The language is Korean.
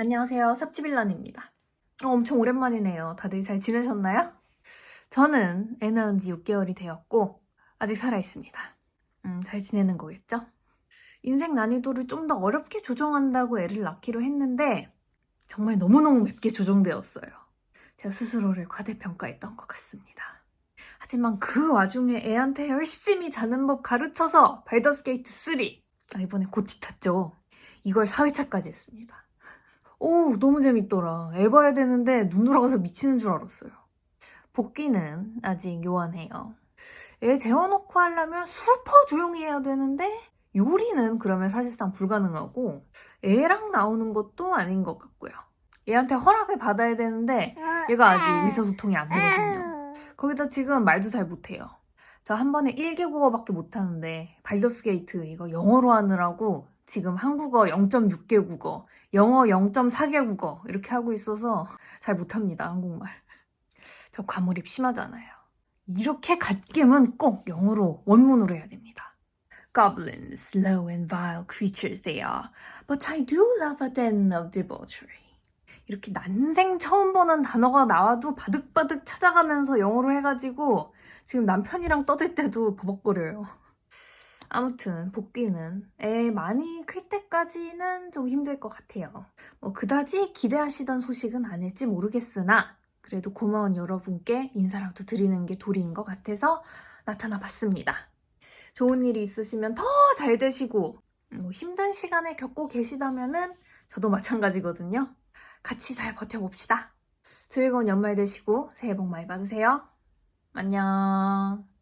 안녕하세요. 삽지빌런입니다. 어, 엄청 오랜만이네요. 다들 잘 지내셨나요? 저는 애 낳은 지 6개월이 되었고, 아직 살아있습니다. 음, 잘 지내는 거겠죠? 인생 난이도를 좀 더 어렵게 조정한다고 애를 낳기로 했는데, 정말 너무너무 맵게 조정되었어요. 제가 스스로를 과대평가했던 것 같습니다. 하지만 그 와중에 애한테 열심히 자는 법 가르쳐서 발더스게이트 3, 아, 이번에 고티 탔죠. 이걸 4회차까지 했습니다. 오, 너무 재밌더라. 애 봐야 되는데 눈 돌아가서 미치는 줄 알았어요. 복귀는 아직 요원해요. 애 재워놓고 하려면 슈퍼 조용히 해야 되는데 요리는 그러면 사실상 불가능하고 애랑 나오는 것도 아닌 것 같고요. 얘한테 허락을 받아야 되는데 얘가 아직 의사소통이 안 되거든요. 거기다 지금 말도 잘 못해요. 저 한 번에 1개 국어밖에 못하는데 발더스 게이트 이거 영어로 하느라고 지금 한국어 0.6개 국어, 영어 0.4개 국어 이렇게 하고 있어서 잘 못합니다, 한국말. 저 과몰입 심하잖아요. 이렇게 갓겜은 꼭 영어로 원문으로 해야 됩니다. Goblins, low and vile creatures they are, but I do love a den of debauchery. 이렇게 난생 처음 보는 단어가 나와도 바득바득 찾아가면서 영어로 해가지고 지금 남편이랑 떠들 때도 버벅거려요. 아무튼 복귀는 애 많이 클 때까지는 좀 힘들 것 같아요. 뭐 그다지 기대하시던 소식은 아닐지 모르겠으나 그래도 고마운 여러분께 인사라도 드리는 게 도리인 것 같아서 나타나 봤습니다. 좋은 일이 있으시면 더 잘 되시고 뭐 힘든 시간을 겪고 계시다면은 저도 마찬가지거든요. 같이 잘 버텨봅시다. 즐거운 연말 되시고 새해 복 많이 받으세요. 안녕.